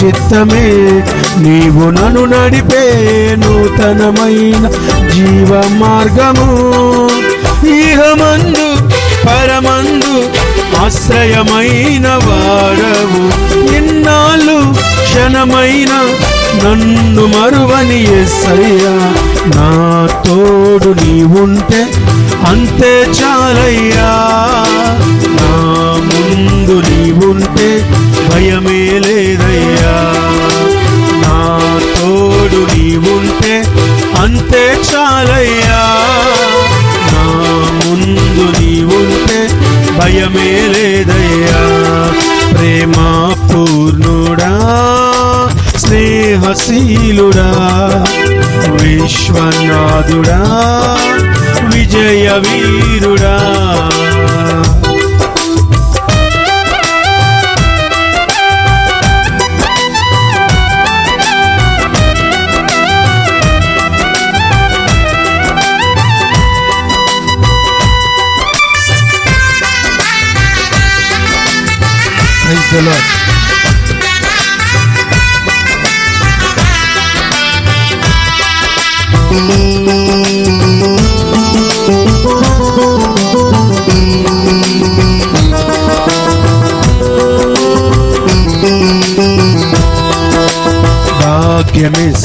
చిత్తమే. నీవు నన్ను నడిపే నూతనమైన జీవ మార్గము ఇహమందు పరమందు ఆశ్రయమైన వాడవు. ఇన్నాళ్ళు క్షణమైన నన్ను మరువని ఎస్సయ్యా నా తోడు నీవుంటే అంతే చాలయ్యా. అంతే చాలయ్యా. నా ముందు నీవుంటే భయమే లేదయ్యా. ప్రేమా పూర్ణుడా స్నేహశీలుడా విశ్వనాథుడా విజయ వీరుడా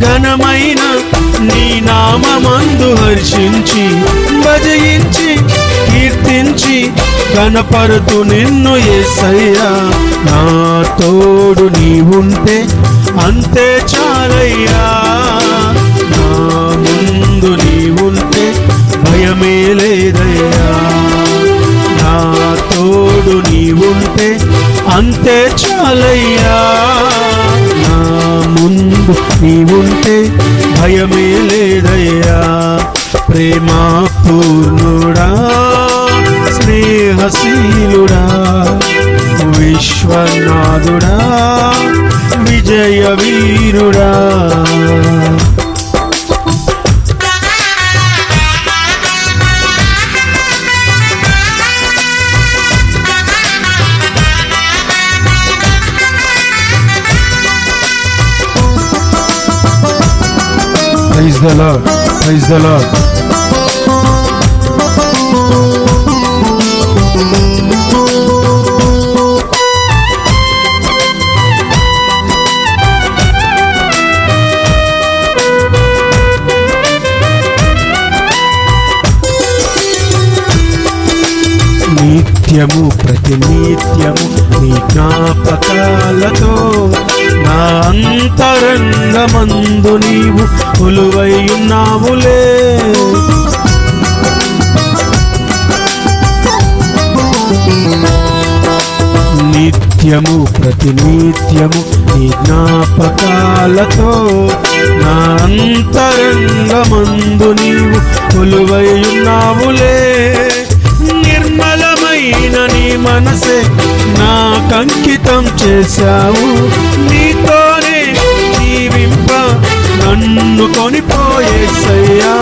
ఘనమైన నీ నామందు హర్షించి భజయించి కీర్తించి కనపరుతు నిన్ను ఎస్సయ్యా నా తోడు నీవుంటే అంతే చాలయ్యా. నా ముందు నీవుంటే భయమే లేదయ్యా. నా తోడు నీవుంటే అంతే చాలయ్యా. ముందు నీవుంటే భయమే లేదయ్యా ప్రేమా పూర్ణుడా స్నేహశీలుడా విశ్వనాథుడా విజయ వీరుడా praise the lord praise the lord నిత్యము ప్రతి నిత్యము నీ జ్ఞాపకాలతో నా ప్రతి నిత్యము నీ జ్ఞాపకాలతో నా అంతరంగమందు నీవు కొలువై ఉన్నావులే నిర్మలమైన నీ మనసే నా కంకితం చేశావు. నీతోనే జీవింప నన్ను కొనిపోయేసయ్యా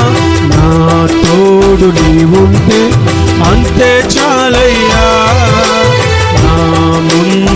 నా తోడు నీవుంటే అంతే చాలయ్యా. నా ముందు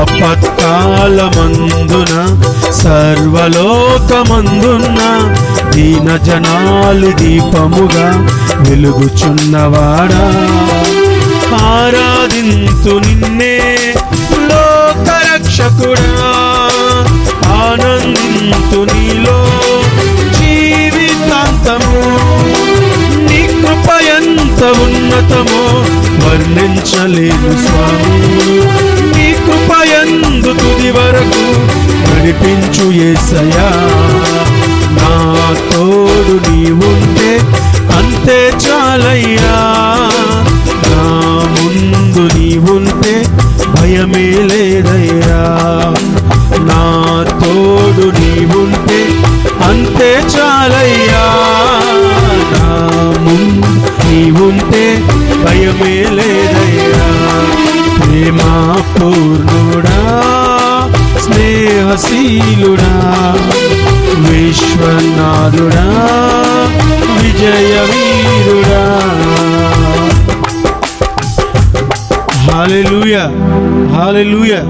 ఆపత్కాలమందున సర్వలోకమందున్న దీన జనాలు దీపముగా వెలుగుచున్నవాడా. ఆరాధింతు నిన్నే లోకరక్షకుడా. ఆనందింతు నీలో జీవితాంతము. నీ కృప ఎంత ఉన్నతమో వర్ణించలేను స్వామి. నుండు తుది వరకు నడిపించు ఏసయా నా తోడు నీవుంటే అంతే చాలయ్యా. నా ముందు నీవుంటే భయమే లేదయ్యా. స్నేహశీలుడా విశ్వనాథుడా విజయ వీరుడా హాలెలూయా